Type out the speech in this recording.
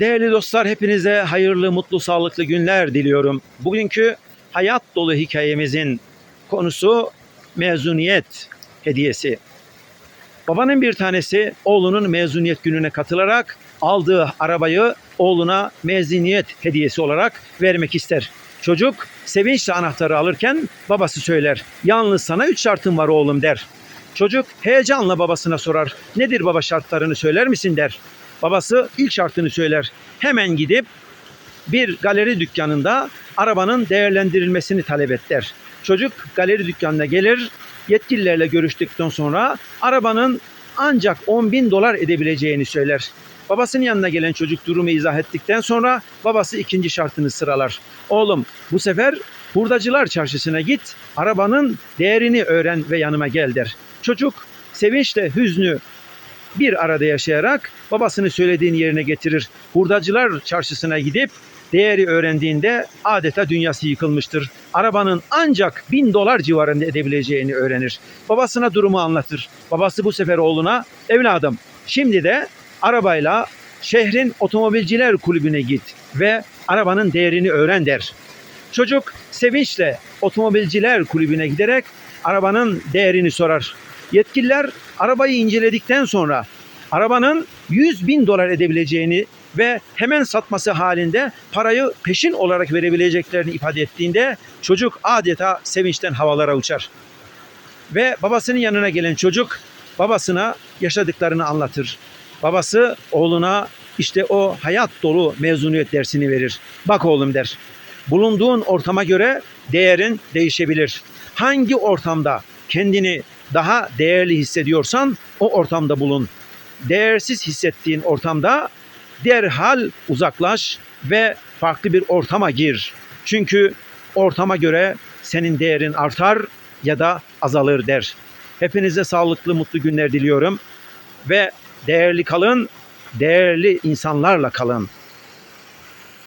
Değerli dostlar hepinize hayırlı, mutlu, sağlıklı günler diliyorum. Bugünkü hayat dolu hikayemizin konusu mezuniyet hediyesi. Babanın bir tanesi oğlunun mezuniyet gününe katılarak aldığı arabayı oğluna mezuniyet hediyesi olarak vermek ister. Çocuk sevinçle anahtarı alırken babası söyler. Yalnız sana üç şartım var oğlum der. Çocuk heyecanla babasına sorar. Nedir baba şartlarını söyler misin der. Babası ilk şartını söyler. Hemen gidip bir galeri dükkanında arabanın değerlendirilmesini talep et. Çocuk galeri dükkanına gelir, yetkililerle görüştükten sonra arabanın ancak 10 bin dolar edebileceğini söyler. Babasının yanına gelen çocuk durumu izah ettikten sonra babası ikinci şartını sıralar. Oğlum bu sefer hurdacılar çarşısına git, arabanın değerini öğren ve yanıma gel der. Çocuk sevinçle hüznü bir arada yaşayarak babasının söylediğini yerine getirir. Hurdacılar çarşısına gidip değeri öğrendiğinde adeta dünyası yıkılmıştır. Arabanın ancak bin dolar civarında edebileceğini öğrenir. Babasına durumu anlatır. Babası bu sefer oğluna evladım şimdi de arabayla şehrin otomobilciler kulübüne git ve arabanın değerini öğren der. Çocuk sevinçle otomobilciler kulübüne giderek arabanın değerini sorar. Yetkililer arabayı inceledikten sonra arabanın 100 bin dolar edebileceğini ve hemen satması halinde parayı peşin olarak verebileceklerini ifade ettiğinde çocuk adeta sevinçten havalara uçar. Ve babasının yanına gelen çocuk babasına yaşadıklarını anlatır. Babası oğluna işte o hayat dolu mezuniyet dersini verir. Bak oğlum der. Bulunduğun ortama göre değerin değişebilir. Hangi ortamda kendini daha değerli hissediyorsan o ortamda bulun. Değersiz hissettiğin ortamda derhal uzaklaş ve farklı bir ortama gir. Çünkü ortama göre senin değerin artar ya da azalır der. Hepinize sağlıklı, mutlu günler diliyorum ve değerli kalın, değerli insanlarla kalın.